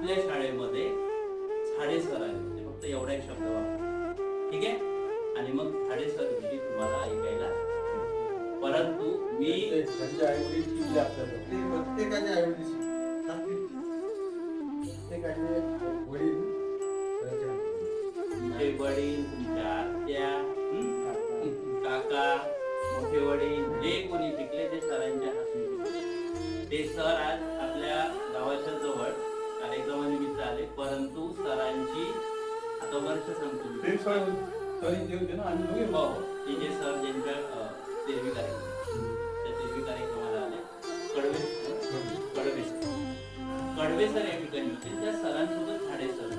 आपल्या शाळेमध्ये झाडे सर आले म्हणजे होते फक्त एवढा एक शब्द वापर. ठीक आहे? आणि मग झाडे सर विषयी तुम्हाला ऐकायला परंतु मी प्रत्येकाच्या प्रत्येकाचे वडील तुमचे वडील तुमच्या आत्या काका मोठे वडील जे कोणी शिकले ते सरांच्या हातून ते सर आज परंतु सरांची आता वर्ष सांगतो. ते सर होते ना आम्ही दोघे हो ते जे सर ज्यांच्या देवी कार्यक्रम त्या देवी कार्यक्रमाला आले. कडवे कडवे. कडवे सर या ठिकाणी होते. त्या सरांसोबत झाडे सर.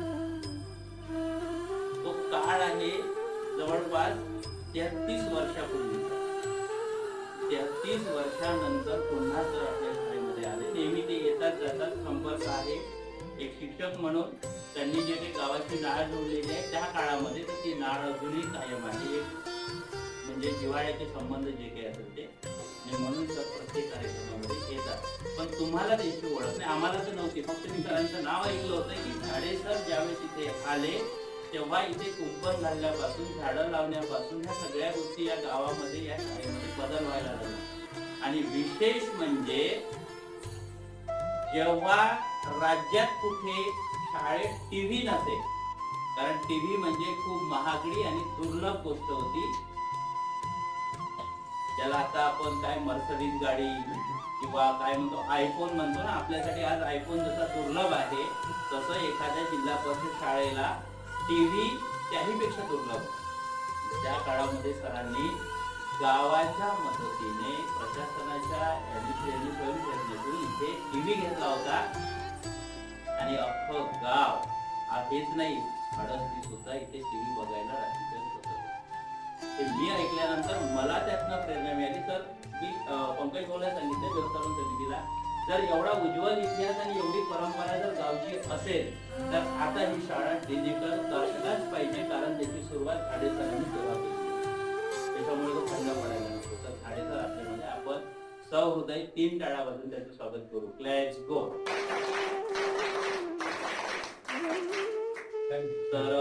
तो काळ आहे जवळपास तेहतीस वर्षापूर्वीचा तेहतीस वर्षानंतर पुन्हा जर आपल्या शाळेमध्ये आले. नेहमी ते येतात जातात संपर्क आहे. एक शिक्षक म्हणून त्यांनी जे काही गावाची नाळ जोडलेली आहे त्या काळामध्ये तर ती नाळ अजूनही कायम आहे. एक म्हणजे जिवाळ्याचे संबंध जे काही असेल ते. आणि म्हणून तर प्रत्येक कार्यक्रमामध्ये येतात. पण तुम्हाला त्यांची ओळख नाही आम्हाला तर नव्हती. फक्त मी सरांचं नाव ऐकलं होतं की झाडे सर ज्यावेळेस इथे आले तेव्हा इथे कुंपण घालण्यापासून झाडं लावण्यापासून ह्या सगळ्या गोष्टी या गावामध्ये या शाळेमध्ये बदल व्हायला लागला आणि विशेष म्हणजे जेव्हा राज्यात कुठे शाळेत टीव्ही नसे कारण टीव्ही म्हणजे खूप महागडी आणि दुर्लभ गोष्ट होती. ज्याला आता आपण काय मर्सडीज गाडी किंवा काय म्हणतो आयफोन म्हणतो ना आपल्यासाठी आज आयफोन जसा दुर्लभ आहे तसं एखाद्या जिल्हा परिषद शाळेला टीव्ही त्याहीपेक्षा दुर्लभ. त्या काळामध्ये सरांनी गावाच्या मदतीने प्रशासनाच्या यांनी यांनी इथे टीव्ही घेतला होता. आणि अख्खं गाव हेच नाही हडसली सुद्धा इथे टीव्ही बघायला रात्री होत ते मी ऐकल्यानंतर मला त्यातनं प्रेरणा मिळाली. तर मी पंकज बोलायला सांगितलं व्यवस्थापन समितीला जर एवढा उज्ज्वल इतिहास आणि एवढी परंपरा जर गावची असेल तर आता ही शाळा डिजिटल करण्याच पाहिजे कारण त्याची सुरुवात खाडेसरांनी तेव्हा त्याच्यामुळे तो खंड पडायला नको तर खाडेसर असल्यामुळे आपण सहृदय तीन टाळा वाजून त्याचं स्वागत करू. क्लॅच गो तर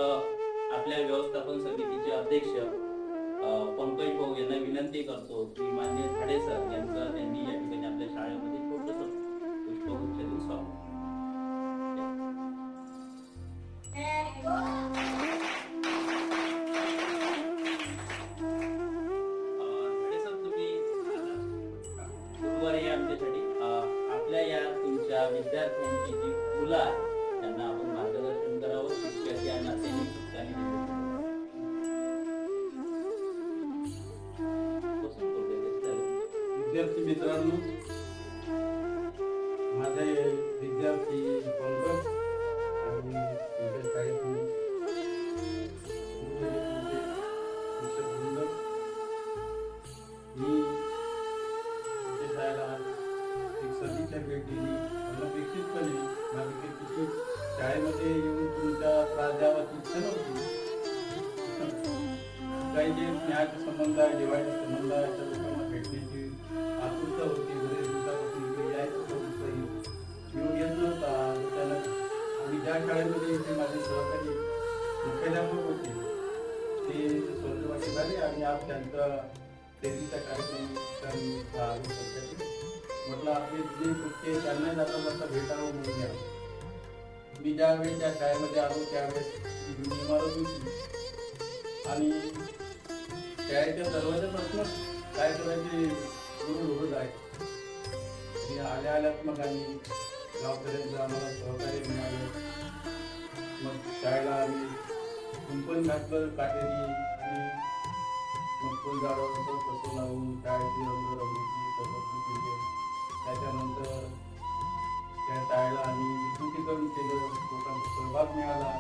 आपल्या व्यवस्थापन समितीचे अध्यक्ष पंकज भाऊ यांना विनंती करतो की मान्य खाडे सर यांचं त्यांनी या ठिकाणी आपल्या शाळेमध्ये छोटस पुष्पगुच्छ देऊन आपल्या या तुमच्या विद्यार्थ्यांची जी मुलं विद्यार्थी मित्रांनो माझे विद्यार्थी पंकज आणि तुमच्या शाळेतून पूर्ण तुमचे शिक्षकवृंद, मी शाळेला एक सदिच्छा भेट दिली. अनपेक्षितपणे माझी काही तिची शाळेमध्ये येऊन तुमचा त्रास द्यावाची इच्छा नव्हती. काही जे स्नेहाचे संबंध आहे जिव्हाळ्याचे संबंध स्वर्गवासी झाले आणि आज त्यांचा तेथीचा कार्यक्रम म्हटलं आपले जे कृत्य त्यांना जाता जाता भेटावं म्हणून या. मी ज्यावेळेस त्या शाळेमध्ये आलो त्यावेळेस ही इमारत होती. आणि शाळेच्या दरवाजापासूनच काय करायचे गुरु रोज आहे आणि आल्या आल्यात मग आम्ही गावपर्यंत आम्हाला सहकार्य मिळालं. मग शाळेला आम्ही कुंपण घातलं काटेरी कसं लावून शाळेची रंगरंगोटी केली. त्याच्यानंतर त्या टाळला आम्ही विद्युतीकरण केलं लोकांचा सहभाग मिळाला.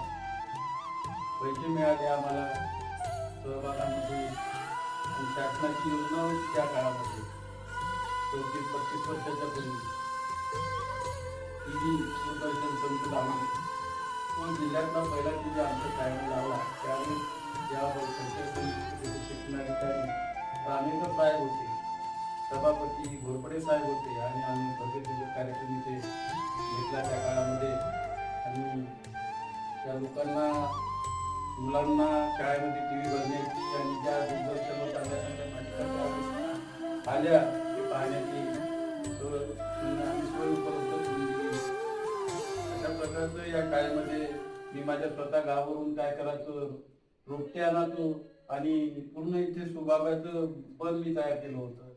पैसे मिळाले आम्हाला सहभागामध्ये. आणि शासनाची योजना होती त्या काळामध्ये. चौतीस पस्तीस वर्षाच्या पूर्वी. टी दूरदर्शन संत लावली तो जिल्ह्यातला पहिला टी आमच्या लावला. त्यावेळेस या पंचायत साहेब होते. सभापती घोरपडे साहेब होते आणि आम्ही प्रगतीचे कार्यक्रम इथे घेतला त्या काळामध्ये. आणि त्या लोकांना मुलांना शाळेमध्ये टी व्ही बघण्याची आणि ज्या दूरदर्शनवर चालल्या चालल्या आल्या ते पाहण्याची सोय उपलब्ध करून दिली. अशा प्रकारचं या काळामध्ये मी माझ्या स्वतः गावावरून काय करायचं रोपटे तो आणि पूर्ण इथे सुबाबाचं बन मी तयार केलं होतं.